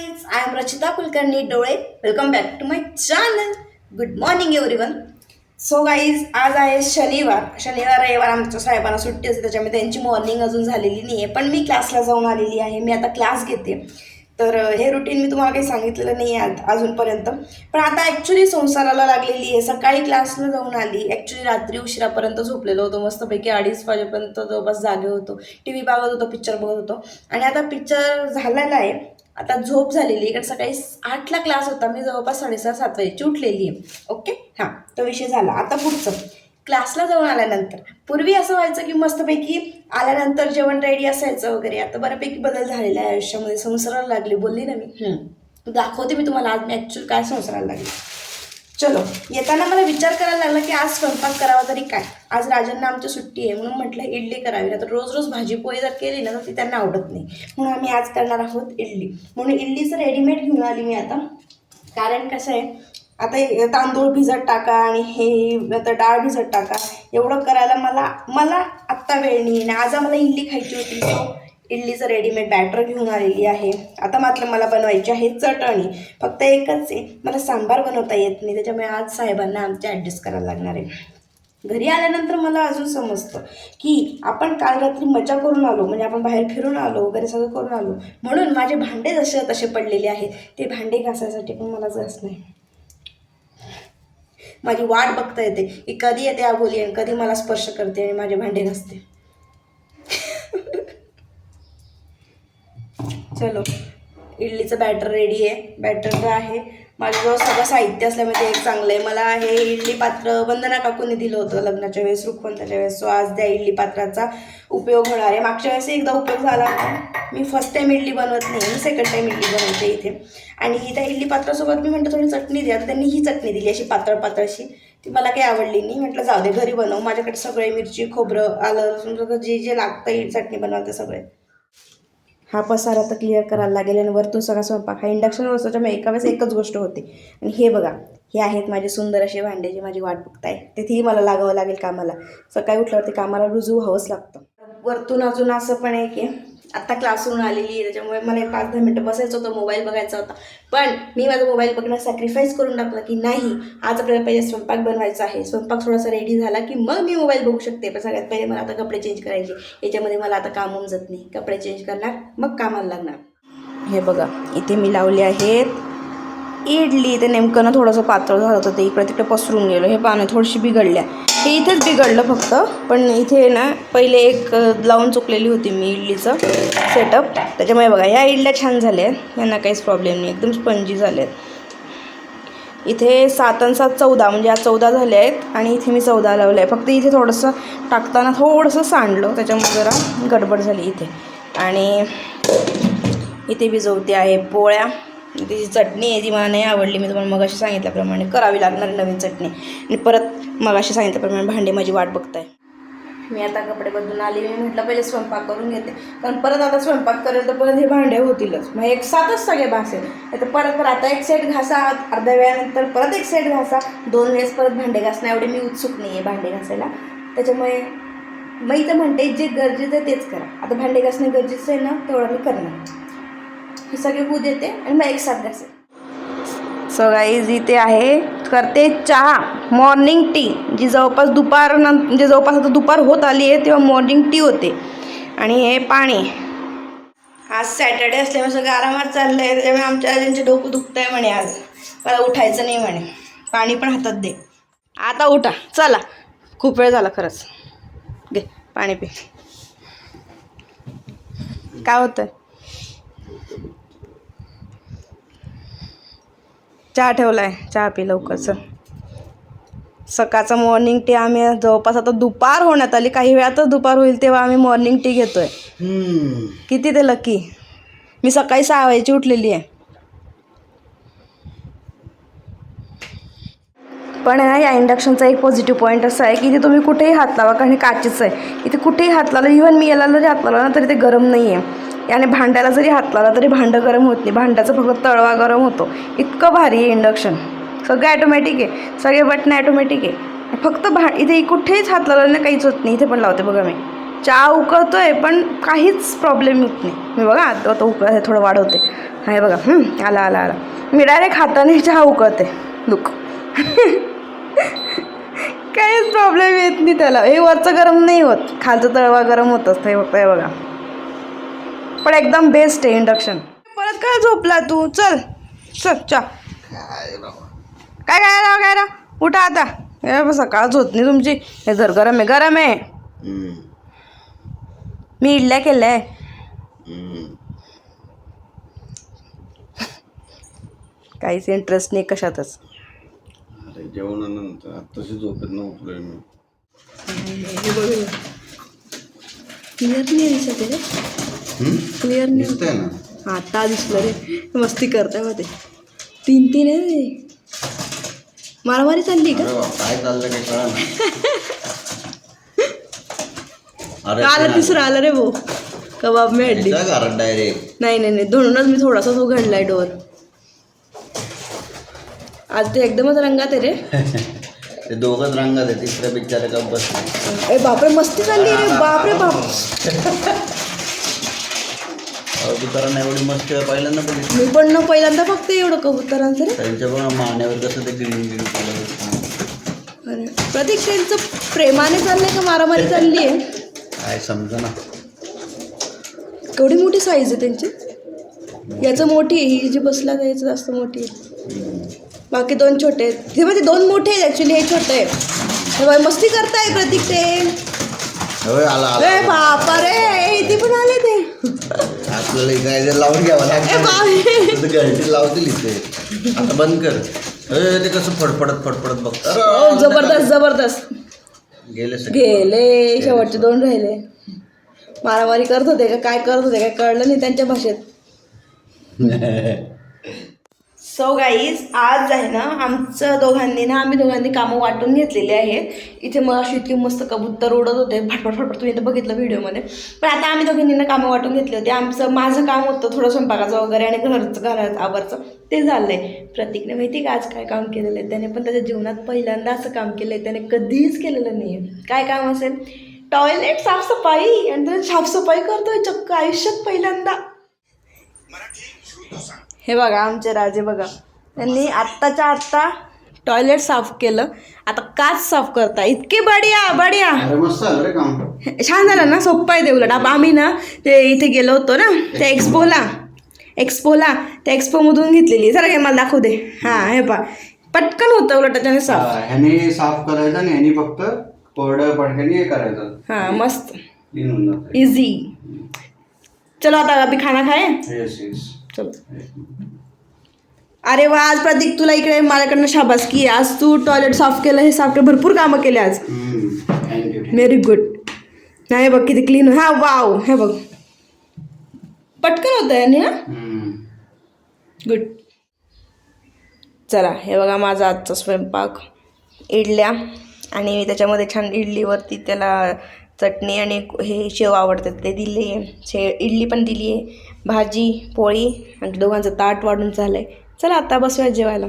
Guys I am Rachita Kulkarni डोळे welcome back to my channel good morning everyone so guys आज आहे शनिवार. शनिवार रविवार आमच्या साहेबांना सुट्टी असते त्याच्यामुळे त्यांची मॉर्निंग अजून झालेली नाही आहे पण मी क्लासला जाऊन आलेली आहे. मी आता क्लास घेते. तर हे रुटीन मी तुम्हाला काही सांगितलेलं नाही आहे अजूनपर्यंत. पण आता ॲक्च्युली संसाराला लागलेली आहे. सकाळी क्लासला जाऊन आली. ॲक्च्युली रात्री उशिरापर्यंत झोपलेलो होतो. मस्तपैकी अडीच वाजेपर्यंत जवळपास जागे होतो. टी व्ही बघत होतो पिक्चर बघत होतो. आणि आता पिक्चर झालेला आहे. आता झोप झालेली इकडे सकाळी आठला क्लास होता. मी जवळपास साडेसहा सात वाजेची उठलेली आहे. ओके हां. तो विषय झाला. आता पुढचं. क्लासला जाऊन आल्यानंतर. पूर्वी असं व्हायचं की मस्तपैकी आल्यानंतर जेवण रेडी असायचं वगैरे. आता बऱ्यापैकी बदल झालेला आहे आयुष्यामध्ये. संसाराला लागली. बोलली ना मी. दाखवते मी तुम्हाला आज मी ॲक्च्युअल काय संसाराला लागली. चलो येताना मला विचार करायला लागला की आज स्वयंपाक करावा तरी काय? आज राजांना आमची सुट्टी आहे म्हणून म्हटलं इडली करावी. ना तर रोज रोज भाजी पोळी जर केली ना तर ती त्यांना आवडत नाही. म्हणून आम्ही आज करणार आहोत इडली. म्हणून इडलीचं रेडीमेड घेऊन आली मी आता. कारण कसं आहे आता तांदूळ भिजत टाका आणि हे आता डाळ भिजत टाका. एवढं करायला मला मला आत्ता वेळ नाही आणि आज आम्हाला इडली खायची होती. इडलीचं रेडीमेड बॅटर घेऊन आलेली आहे. आता मात्र मला बनवायची आहे चटणी. फक्त एकच आहे मला सांबार बनवता येत नाही त्याच्यामुळे आज साहेबांना आमच्या ॲडजस्ट करायला लागणार आहे. घरी आल्यानंतर मला अजून समजतं की आपण काल रात्री मजा करून आलो म्हणजे आपण बाहेर फिरून आलो वगैरे सगळं करून आलो म्हणून माझे भांडे जसे तसे पडलेले आहेत ते भांडे घासायसाठी पण मला जस नाही. माझी वाट बघता येते की कधी येते आगोली आणि कधी मला स्पर्श करते आणि माझे भांडे घासते. चलो. इडलीचं बॅटर रेडी आहे. बॅटर आहे. माझ्याजवळ सगळं साहित्य असल्यामुळे ते एक चांगलं आहे. मला हे इडली पात्र वंदना काकूने दिलं होतं. लग्नाच्या वेळेस रुखवंताच्या वेळेस. सो आज त्या इडली पात्राचा उपयोग होणार आहे. मागच्या वेळेस एकदा उपयोग झाला होता. मी फर्स्ट टाईम इडली बनवत नाही. मी सेकंड टाईम इडली बनवते इथे. आणि त्या इडली पात्रासोबत मी म्हटलं थोडी चटणी द्या. तर त्यांनी ही चटणी दिली अशी पातळ पातळशी. ती मला काही आवडली नाही. म्हटलं जाऊ दे घरी बनव. माझ्याकडे सगळे मिरची खोबरं आलं लसूण जे जे लागतं ही चटणी बनवते सगळे. हा पसारा तर क्लिअर करायला लागेल आणि वरतून सगळा स्वयंपाक हा इंडक्शनवर असतो त्याच्यामुळे एका वेळेस एकच गोष्ट होते. आणि हे बघा हे आहेत माझे सुंदर असे भांडे जे माझी वाट बघताय. तिथेही मला लागावं लागेल कामाला. सकाळी उठल्यावरती कामाला रुजू हवंच लागतं. वरतून अजून असं पण आहे की आत्ता क्लासरूम आलेली आहे त्याच्यामुळे मला एक पाच दहा मिनटं बसायचं होतं मोबाईल बघायचा होता. पण मी माझा मोबाईल बघणं सॅक्रिफाईस करून टाकलं की नाही आज आपल्याला पहिले स्वयंपाक बनवायचा आहे. स्वयंपाक थोडासा रेडी झाला की मग मी मोबाईल बघू शकते. पण सगळ्यात पहिले मला आता कपडे चेंज करायचे. याच्यामध्ये मला आता काम होऊन जात नाही. कपडे चेंज करणार मग कामाला लागणार. हे बघा इथे मी लावले आहेत इडली. ते नेमकं ना थोडंसं पातळ झालं होतं. ते इकडे तिकडे पसरून गेलं. हे पानं थोडीशी बिघडल्या. हे इथेच बिघडलं फक्त. पण इथे ना पहिले एक लावून चुकलेली होती मी इडलीचं सेटअप त्याच्यामुळे बघा ह्या इडल्या छान झाल्या आहेत यांना काहीच प्रॉब्लेम नाही. एकदम स्पंजी झाले आहेत इथे सात आणि सात चौदा म्हणजे आज चौदा झाले आहेत आणि इथे मी चौदा लावलं आहे फक्त इथे थोडंसं टाकताना थोडंसं सांडलं. त्याच्यामुळे जरा गडबड झाली इथे. आणि इथे भिजवते आहे पोळ्या. त्याची चटणी आहे ती मला नाही आवडली. मी तुम्हाला मगाशी सांगितल्याप्रमाणे करावी लागणार नवीन चटणी. आणि परत मगाशी सांगितल्याप्रमाणे भांडे माझी वाट बघताय. मी आता कपडे बदलून आली मी म्हटलं पहिले स्वयंपाक करून घेते. कारण परत आता स्वयंपाक करेल तर परत हे भांडे होतीलच. मग एक साथच सगळे भासेल तर परत परत आता एक सेट घासा अर्ध्या वेळानंतर परत एक सेट घासा. दोन वेळेस परत भांडे घासणं एवढे मी उत्सुक नाही आहे भांडे घासायला. त्याच्यामुळे मग इथं म्हणते जे गरजेचं आहे तेच करा. आता भांडे घासणे गरजेचं आहे ना तेवढं मी करणार. हे सगळे होऊ देते आणि मग एक साथ घासेल. सो गाईज इथे आहे. करते. चहा मॉर्निंग टी जी जवळपास दुपार न म्हणजे जवळपास आता दुपार होत आली आहे तेव्हा मॉर्निंग टी होते. आणि हे पाणी. आज सॅटर्डे असल्यामुळे सगळं आरामात चाललं आहे त्यामुळे आमच्या आजींचे डोकं दुखत आहे म्हणे आज. मला उठायचं नाही म्हणे. पाणी पण हातात दे. आता उठा. चला. खूप वेळ झाला खरंच. घे पाणी पी. काय होतं चहा ठेवला आहे चहा पी लवकर चल सकाळचा मॉर्निंग टी आम्ही जवळपास आता दुपार होण्यात आली. काही वेळातच दुपार होईल तेव्हा आम्ही मॉर्निंग टी घेतोय. किती ते लकी मी सकाळी सहा वाजेची उठलेली आहे. पण आहे ना या इंडक्शनचा एक पॉझिटिव्ह पॉईंट असा आहे की इथे तुम्ही कुठेही हात लावा कारण हे काचेचं आहे. इथे कुठेही हात लावला इव्हन मी याला जरी हात लावला ना तरी ते गरम नाही आहे याने भांड्याला जरी हात लावला तरी भांडं गरम होत नाही. भांड्याचा फक्त तळवा गरम होतो. इतकं भारी आहे इंडक्शन सगळं ॲटोमॅटिक आहे. सगळे बटणं ॲटोमॅटिक आहे. फक्त भा इथे कुठेच हात लावला ना काहीच होत नाही. इथे पण लावते बघा मी. चहा उकळतो आहे पण काहीच प्रॉब्लेम होत नाही. मी बघा आता तो उकळ थोडं वाढवते. आहे हे बघा. आला आला आला. मी डायरेक्ट हाताने चहा उकळते. लुक काहीच प्रॉब्लेम येत नाही त्याला. हे वरचं गरम नाही होत. खालचं तळवा गरम होत असतं हे बघा हे बघा. पण एकदम बेस्ट आहे इंडक्शन परत काय झोपला तू? चल. चल चा. काय काय राव काय राव? उठा आता. हे सकाळच होत नाही तुमची. हे जर गरम आहे गरम आहे. मी इडल्या केल्या आहे. काहीच इंटरेस्ट नाही कशातच. अरे जेवणानंतर आत्ताशी झोपेत न उठलोय मी क्लिअर नाही दिसत क्लिअर नाही. दिसतंय ना? आता दिसलं रे. मस्ती करतायमध्ये तीन तीन आहे रे. मारामारी चालली का? काय चाललं काय कळा अरे आलं तिसरं आलं? रे भाऊ. कबाब मी हडली. घरात डायरेक्ट. नाही नाही नाही. धुणूनच मी थोडासाच उघडलाय डोर. आज ते एकदमच रंगात आहे रे. ते दोघंच रंगात आहे. तिसऱ्या बिचारे का बसले. ए बापरे मस्ती चालली रे. बापरे बाप. अहो, तुकारांना एवढी मस्ती पहिल्यांदा बघितली. मी पण ना पहिल्यांदा फक्त एवढं कबुतरांचं रे. त्यांच्या पण मानेवर कसं ते ग्रीन कलर अरे प्रतीक त्यांचं प्रेमाने चाललंय का मारामारी चालली आहे काय समजा ना. केवढी मोठी साईज आहे त्यांची? याचं मोठी आहे ही जी बसला आहे याचं जास्त मोठी आहे. बाकी दोन छोटे आहेत. हे मध्ये दोन मोठे आहेत ॲक्च्युली हे छोटे आहे मस्ती करताय प्रतीक ते होय आला आला ए बापा रे! आपल्याला काय जर लावून घ्यावं बापरे घंटी लावतील इथे आता बंद कर. ते कसं फडफडत फडफडत बघतं ओ अरे, जबरदस्त जबरदस्त. गेले गेले शेवटचे दोन राहिले. मारामारी करत होते का काय करत होते काय कळलं नाही त्यांच्या भाषेत. सो गाईज आज आहे ना आमचं दोघांनी ना आम्ही दोघांनी कामं वाटून घेतलेली आहेत इथे मग अशी इतकी मस्त कबूतर उडत होते फटफट फटफट तुम्ही इथं बघितलं व्हिडिओमध्ये. पण आता आम्ही दोघांनी ना कामं वाटून घेतली होती. आमचं माझं काम होतं थोडं स्वयंपाकाचं वगैरे आणि घरचं घराचं आवरचं ते झालं आहे प्रतीकने माहिती का आज काय काम केलेलं आहे? त्याने पण त्याच्या जीवनात पहिल्यांदा असं काम केलं आहे त्याने कधीच केलेलं नाही आहे काय काम असेल? टॉयलेट साफसफाई. आणि त्याने साफसफाई करतोय चक्क आयुष्यात पहिल्यांदा. हे बघा आमचे राजे बघा. त्यांनी आत्ताच्या आत्ता टॉयलेट साफ केलं. आता काच साफ करता. इतके बढिया बढिया. अरे मस्त झालं रे काम. छान झालं ना सोप्पं आहे ते उलट. आप- आम्ही ना ते इथे गेलो होतो ना त्या एक्सपोला एक्सपोला त्या एक्सपोमधून घेतलेली. जरा काय मला दाखवू दे. हां हे पा पटकन होतं उलट त्याच्याने साफ. हा, ह्याने साफ करायचं आणि ह्याने फक्त कोरडं पडक्याने हे करायचं. हां मस्त. इझी चलो आता अभी खाना खाए येस येस चला. अरे वा आज प्रतीक तुला इकडे माझ्याकडनं शाबास की आज तू टॉयलेट साफ केलं हे साफ केलं भरपूर कामं केले आज. व्हेरी गुड नाही बघ किती क्लीन हा वाव हे बघ. पटकन होतं आहे ना? गुड चला हे बघा माझा आजचा स्वयंपाक. इडल्या. आणि मी त्याच्यामध्ये छान इडलीवरती त्याला चटणी आणि हे शेव आवडतात ते दिले. आहे शे इडली पण दिली आहे भाजी पोळी आणि दोघांचं ताट वाढून झालं आहे चला आता बसूया जेवायला.